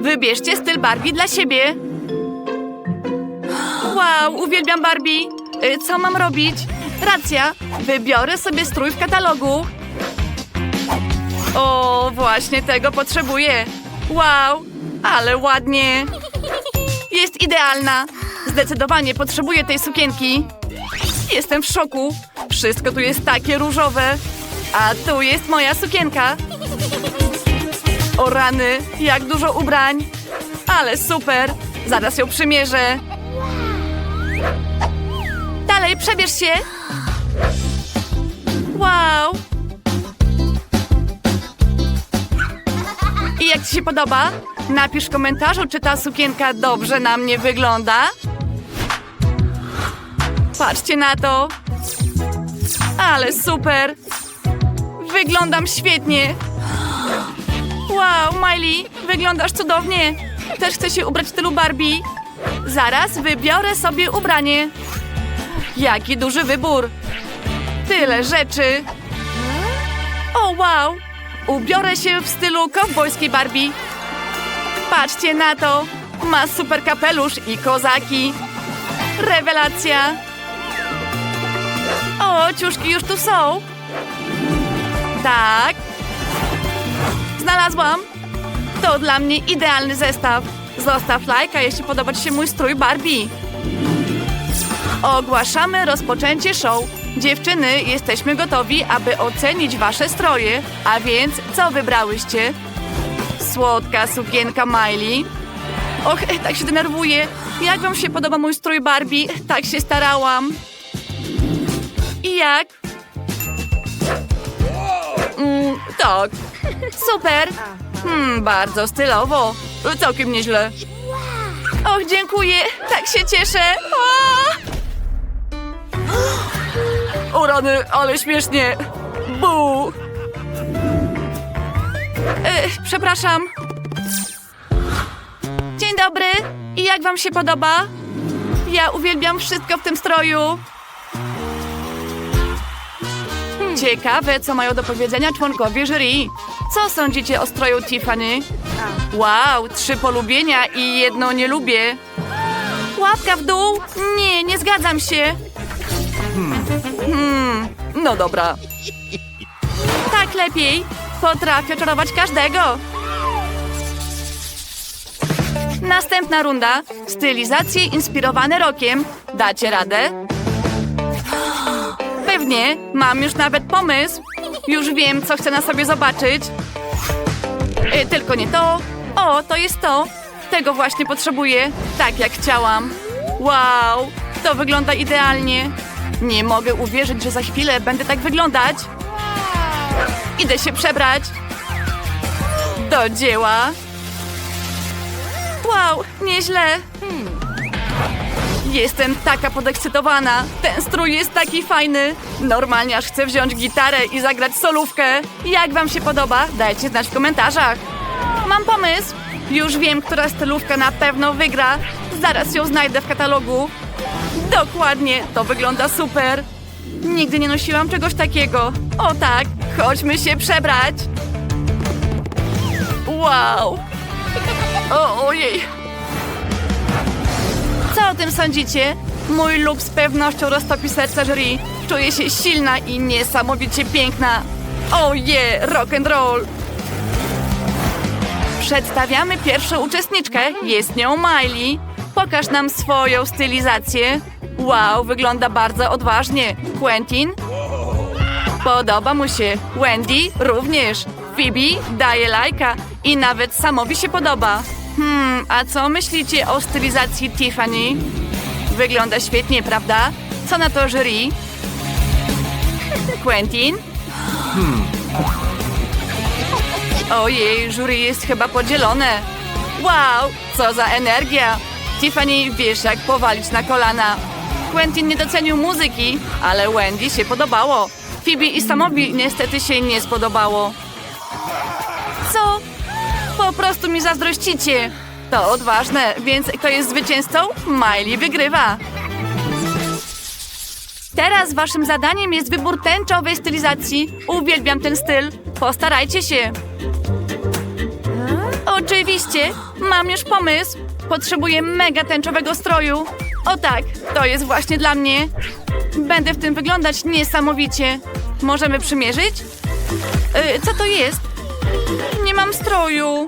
Wybierzcie styl Barbie dla siebie. Wow, uwielbiam Barbie. Y, Co mam robić? Racja, wybiorę sobie strój w katalogu. O, właśnie tego potrzebuję. Wow, ale ładnie. Jest idealna. Zdecydowanie potrzebuję tej sukienki. Jestem w szoku. Wszystko tu jest takie różowe. A tu jest moja sukienka. O rany, jak dużo ubrań. Ale super. Zaraz ją przymierzę. Dalej, przebierz się. Wow. I jak ci się podoba? Napisz w komentarzu, czy ta sukienka dobrze na mnie wygląda. Patrzcie na to. Ale super. Wyglądam świetnie. Wow, Miley, wyglądasz cudownie. Też chcę się ubrać w stylu Barbie. Zaraz wybiorę sobie ubranie. Jaki duży wybór. Tyle rzeczy. O, wow. Ubiorę się w stylu kowbojskiej Barbie. Patrzcie na to. Ma super kapelusz i kozaki. Rewelacja. O, ciuszki już tu są. Tak. Znalazłam. To dla mnie idealny zestaw. Zostaw lajka, jeśli podoba Ci się mój strój Barbie. Ogłaszamy rozpoczęcie show. Dziewczyny, jesteśmy gotowi, aby ocenić Wasze stroje. A więc, co wybrałyście? Słodka sukienka Miley. Och, tak się denerwuję. Jak Wam się podoba mój strój Barbie? Tak się starałam. I jak? Mm, tak. Super. Hmm, bardzo stylowo. Całkiem nieźle. Och, dziękuję. Tak się cieszę. O, o rany, ale śmiesznie. Bu. E, przepraszam. Dzień dobry. I jak wam się podoba? Ja uwielbiam wszystko w tym stroju. Ciekawe, co mają do powiedzenia członkowie jury. Co sądzicie o stroju Tiffany? Wow, trzy polubienia i jedno nie lubię. Łapka w dół? Nie, nie zgadzam się. Hmm, no dobra. Tak lepiej. Potrafię czarować każdego. Następna runda. Stylizacje inspirowane rokiem. Dacie radę? Pewnie. Mam już nawet pomysł. Już wiem, co chcę na sobie zobaczyć. Y, tylko nie to. O, to jest to. Tego właśnie potrzebuję. Tak jak chciałam. Wow, to wygląda idealnie. Nie mogę uwierzyć, że za chwilę będę tak wyglądać. Idę się przebrać. Do dzieła. Wow, nieźle. Jestem taka podekscytowana. Ten strój jest taki fajny. Normalnie aż chcę wziąć gitarę i zagrać solówkę. Jak wam się podoba? Dajcie znać w komentarzach. Mam pomysł. Już wiem, która stylówka na pewno wygra. Zaraz ją znajdę w katalogu. Dokładnie, to wygląda super. Nigdy nie nosiłam czegoś takiego. O tak, chodźmy się przebrać. Wow. O, ojej. Co o tym sądzicie? Mój look z pewnością roztopi serce jury. Czuję się silna i niesamowicie piękna. Oh yeah, rock and roll. Przedstawiamy pierwszą uczestniczkę. Jest nią Miley. Pokaż nam swoją stylizację. Wow, wygląda bardzo odważnie. Quentin? Podoba mu się. Wendy również. Phoebe daje lajka i nawet Samowi się podoba. Hmm, a co myślicie o stylizacji Tiffany? Wygląda świetnie, prawda? Co na to jury? Quentin? Ojej, jury jest chyba podzielone. Wow, co za energia! Tiffany, wiesz jak powalić na kolana. Quentin nie docenił muzyki, ale Wendy się podobało. Phoebe i Samowi niestety się nie spodobało. Po prostu mi zazdrościcie. To odważne, więc kto jest zwycięzcą? Miley wygrywa. Teraz waszym zadaniem jest wybór tęczowej stylizacji. Uwielbiam ten styl. Postarajcie się. Oczywiście, mam już pomysł. Potrzebuję mega tęczowego stroju. O tak, to jest właśnie dla mnie. Będę w tym wyglądać niesamowicie. Możemy przymierzyć? Y, co to jest? Mam stroju.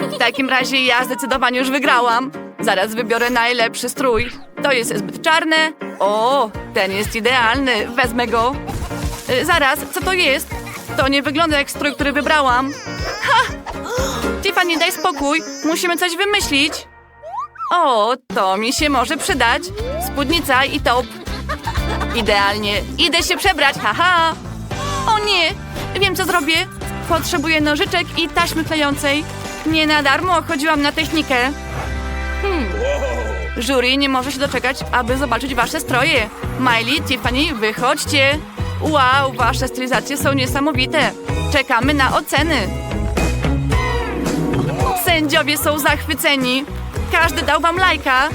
W takim razie ja zdecydowanie już wygrałam. Zaraz wybiorę najlepszy strój. To jest zbyt czarne. O, ten jest idealny. Wezmę go. Y, zaraz, co to jest? To nie wygląda jak strój, który wybrałam. Ha! Tiffany, daj spokój. Musimy coś wymyślić. O, to mi się może przydać. Spódnica i top. Idealnie. Idę się przebrać, haha. O nie, wiem co zrobię. Potrzebuję nożyczek i taśmy klejącej. Nie na darmo chodziłam na technikę. Hmm. Jury nie może się doczekać, aby zobaczyć wasze stroje. Miley, Tiffany, wychodźcie. Wow, wasze stylizacje są niesamowite. Czekamy na oceny. Sędziowie są zachwyceni. Każdy dał wam lajka.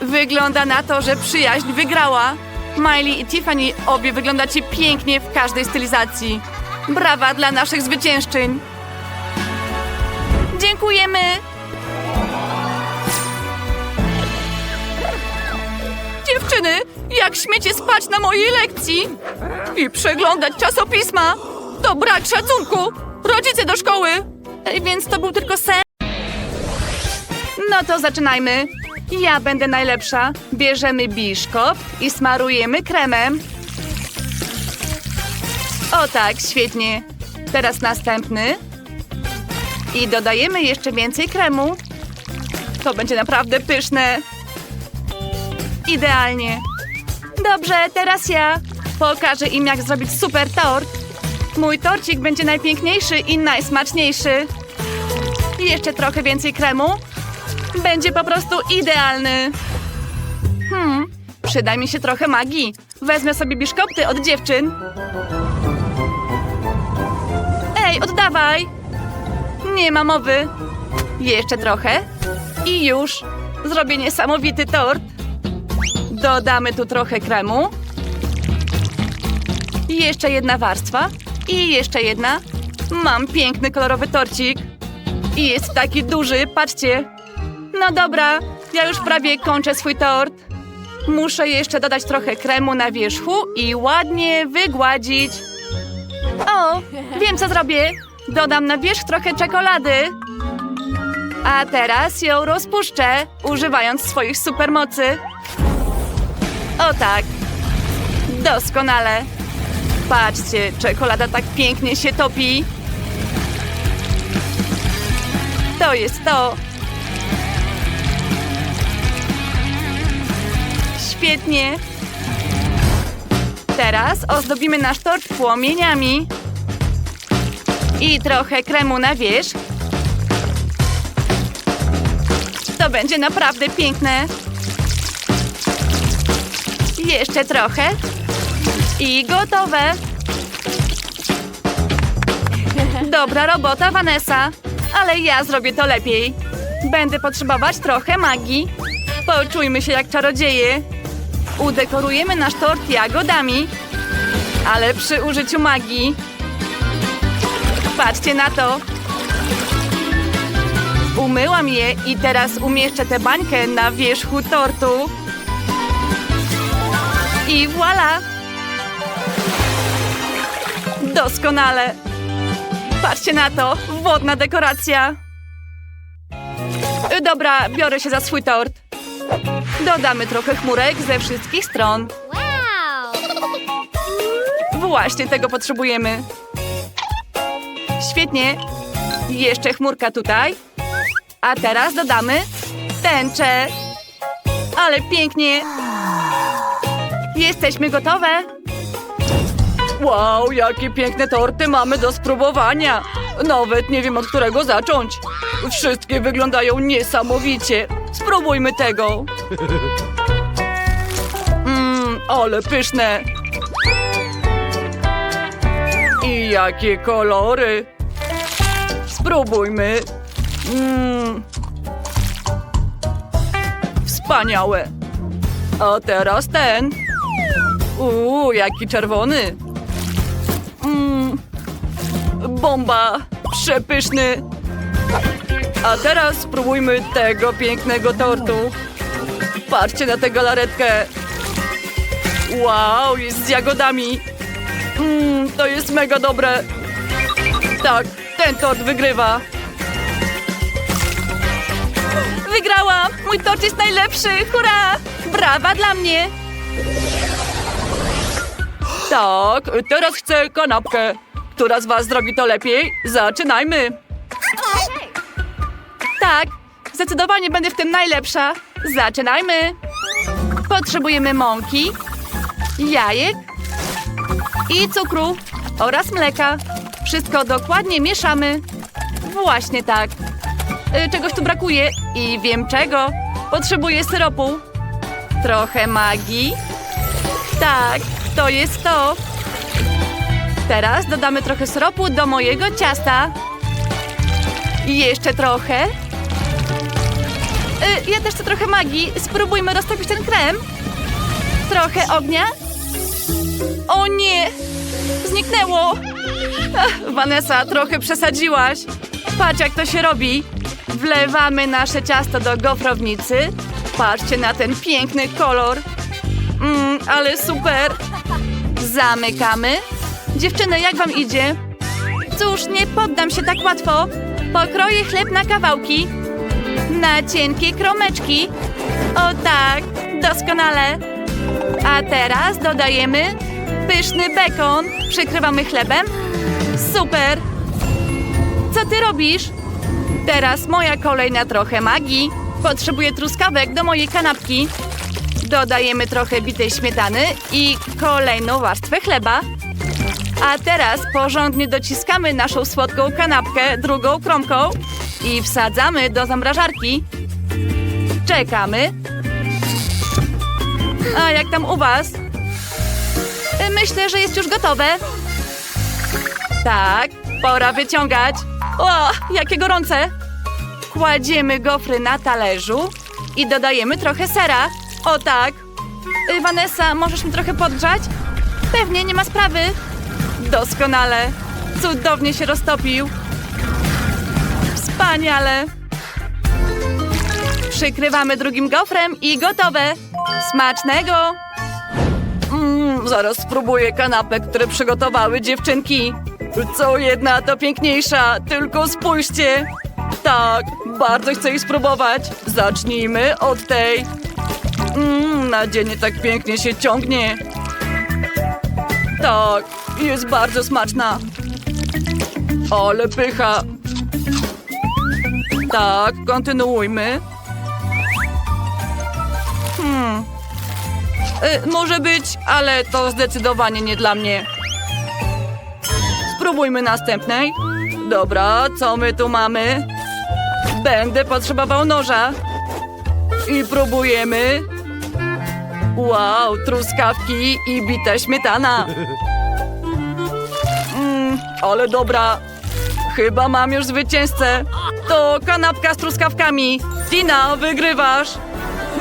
Wygląda na to, że przyjaźń wygrała. Miley i Tiffany obie wyglądacie pięknie w każdej stylizacji. Brawa dla naszych zwyciężczyń. Dziękujemy. Dziewczyny, jak śmiecie spać na mojej lekcji i przeglądać czasopisma? To brak szacunku. Rodzice do szkoły. E, Więc to był tylko sen. No to zaczynajmy. Ja będę najlepsza. Bierzemy biszkopt i smarujemy kremem. O tak, świetnie. Teraz następny. I dodajemy jeszcze więcej kremu. To będzie naprawdę pyszne. Idealnie. Dobrze, teraz ja. Pokażę im, jak zrobić super tort. Mój torcik będzie najpiękniejszy i najsmaczniejszy. Jeszcze trochę więcej kremu. Będzie po prostu idealny. Hmm, przyda mi się trochę magii. Wezmę sobie biszkopty od dziewczyn. Oddawaj! Nie ma mowy. Jeszcze trochę. I już. Zrobię niesamowity tort. Dodamy tu trochę kremu. Jeszcze jedna warstwa. I jeszcze jedna. Mam piękny kolorowy torcik. I jest taki duży, patrzcie. No dobra, ja już prawie kończę swój tort. Muszę jeszcze dodać trochę kremu na wierzchu i ładnie wygładzić. O, wiem co zrobię. Dodam na wierzch trochę czekolady. A teraz ją rozpuszczę, używając swoich supermocy. O tak. Doskonale. Patrzcie, czekolada tak pięknie się topi. To jest to. Świetnie. Teraz ozdobimy nasz tort płomieniami. I trochę kremu na wierzch. To będzie naprawdę piękne. Jeszcze trochę. I gotowe. Dobra robota, Vanessa. Ale ja zrobię to lepiej. Będę potrzebować trochę magii. Poczujmy się jak czarodzieje. Udekorujemy nasz tort jagodami, ale przy użyciu magii. Patrzcie na to. Umyłam je i teraz umieszczę tę bańkę na wierzchu tortu. I voilà! Doskonale! Patrzcie na to, wodna dekoracja. Y, Dobra, biorę się za swój tort. Dodamy trochę chmurek ze wszystkich stron. Wow! Właśnie tego potrzebujemy. Świetnie. Jeszcze chmurka tutaj. A teraz dodamy tęczę. Ale pięknie. Jesteśmy gotowe. Wow, jakie piękne torty mamy do spróbowania. Nawet nie wiem od którego zacząć. Wszystkie wyglądają niesamowicie. Spróbujmy tego. Mmm, ale pyszne. I jakie kolory! Spróbujmy. Mm. Wspaniałe. A teraz ten. Uuu, jaki czerwony. Mm. Bomba. przepyszny. A teraz spróbujmy tego pięknego tortu. Patrzcie na tę galaretkę. Wow, jest z jagodami. Mmm, to jest mega dobre. Tak, ten tort wygrywa. Wygrałam! Mój tort jest najlepszy! Hurra! Brawa dla mnie! Tak, teraz chcę kanapkę. Która z was zrobi to lepiej? Zaczynajmy! Tak, zdecydowanie będę w tym najlepsza. Zaczynajmy! Potrzebujemy mąki, jajek i cukru oraz mleka. Wszystko dokładnie mieszamy. Właśnie tak. Y, Czegoś tu brakuje i wiem czego. Potrzebuję syropu. Trochę magii. Tak, to jest to. Teraz dodamy trochę syropu do mojego ciasta. I jeszcze trochę. Y, Ja też chcę trochę magii. Spróbujmy roztopić ten krem. Trochę ognia. O nie! Zniknęło! Ach, Vanessa, trochę przesadziłaś. Patrz, jak to się robi. Wlewamy nasze ciasto do gofrownicy. Patrzcie na ten piękny kolor. Mmm, ale super. Zamykamy. Dziewczyny, jak wam idzie? Cóż, nie poddam się tak łatwo. Pokroję chleb na kawałki. Na cienkie kromeczki. O tak, doskonale. A teraz dodajemy pyszny bekon. Przykrywamy chlebem. Super. Co ty robisz? Teraz moja kolej na trochę magii. Potrzebuję truskawek do mojej kanapki. Dodajemy trochę bitej śmietany i kolejną warstwę chleba. A teraz porządnie dociskamy naszą słodką kanapkę drugą kromką i wsadzamy do zamrażarki. Czekamy. A jak tam u was? Myślę, że jest już gotowe. Tak, pora wyciągać. O, jakie gorące! Kładziemy gofry na talerzu i dodajemy trochę sera. O tak. Y, Vanessa, możesz mi trochę podgrzać? Pewnie, nie ma sprawy. Doskonale. Cudownie się roztopił. Wspaniale. Przykrywamy drugim gofrem i gotowe. Smacznego! Zaraz spróbuję kanapek, które przygotowały dziewczynki. Co jedna to piękniejsza, tylko spójrzcie. Tak, bardzo chcę ich spróbować. Zacznijmy od tej. Mm, nadzienie tak pięknie się ciągnie. Tak, jest bardzo smaczna. Ale pycha. Tak, kontynuujmy. Hmm. Y, może być, ale to zdecydowanie nie dla mnie. Spróbujmy następnej. Dobra, co my tu mamy? Będę potrzebował noża. I próbujemy. Wow, truskawki i bita śmietana. Mm, ale dobra. Chyba mam już zwycięzcę. To kanapka z truskawkami. Tina, wygrywasz.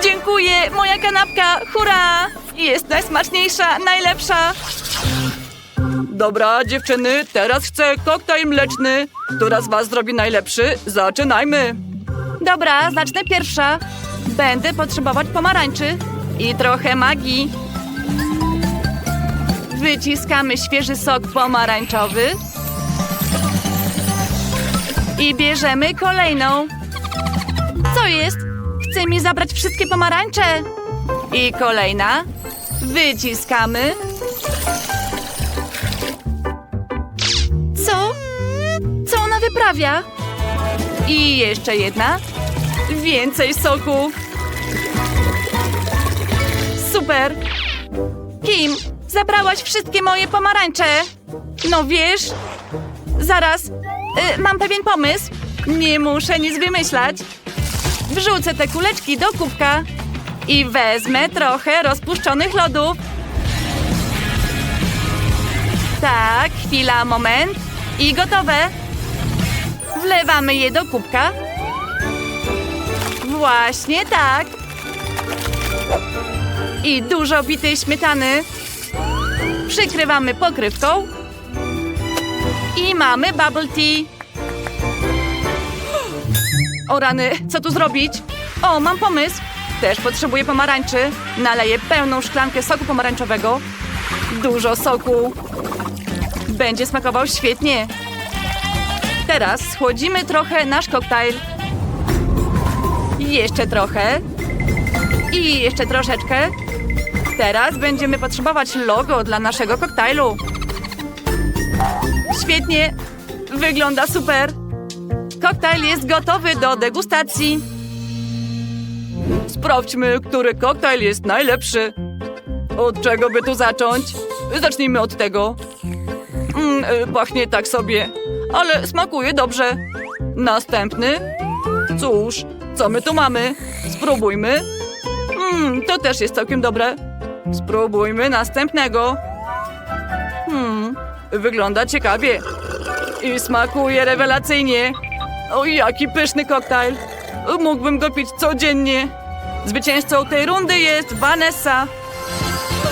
Dziękuję, moja kanapka. Hurra! Jest najsmaczniejsza, najlepsza. Dobra, dziewczyny, teraz chcę koktajl mleczny. Która z was zrobi najlepszy? Zaczynajmy. Dobra, zacznę pierwsza. Będę potrzebować pomarańczy i trochę magii. Wyciskamy świeży sok pomarańczowy. I bierzemy kolejną. Co jest? Chce mi zabrać wszystkie pomarańcze. I kolejna. Wyciskamy. Co? Co ona wyprawia? I jeszcze jedna. Więcej soku. Super. Kim, zabrałaś wszystkie moje pomarańcze. No wiesz, zaraz. Y, mam pewien pomysł. Nie muszę nic wymyślać. Wrzucę te kuleczki do kubka i wezmę trochę rozpuszczonych lodów. Tak, chwila, moment. I gotowe. Wlewamy je do kubka. Właśnie tak. I dużo bitej śmietany. Przykrywamy pokrywką. I mamy bubble tea. O rany, co tu zrobić? O, mam pomysł. Też potrzebuję pomarańczy. Naleję pełną szklankę soku pomarańczowego. Dużo soku. Będzie smakował świetnie. Teraz schłodzimy trochę nasz koktajl. Jeszcze trochę. I jeszcze troszeczkę. Teraz będziemy potrzebować logo dla naszego koktajlu. Świetnie. Wygląda super. Koktajl jest gotowy do degustacji. Sprawdźmy, który koktajl jest najlepszy. Od czego by tu zacząć? Zacznijmy od tego. Mm, y, pachnie tak sobie, ale smakuje dobrze. Następny? Cóż, co my tu mamy? Spróbujmy. Mm, to też jest całkiem dobre. Spróbujmy następnego. Hmm, wygląda ciekawie. I smakuje rewelacyjnie. O, jaki pyszny koktajl. Mógłbym go pić codziennie. Zwycięzcą tej rundy jest Vanessa.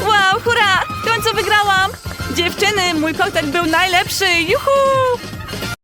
Wow, hurra! W końcu wygrałam! Dziewczyny, mój koktajl był najlepszy! Juhu!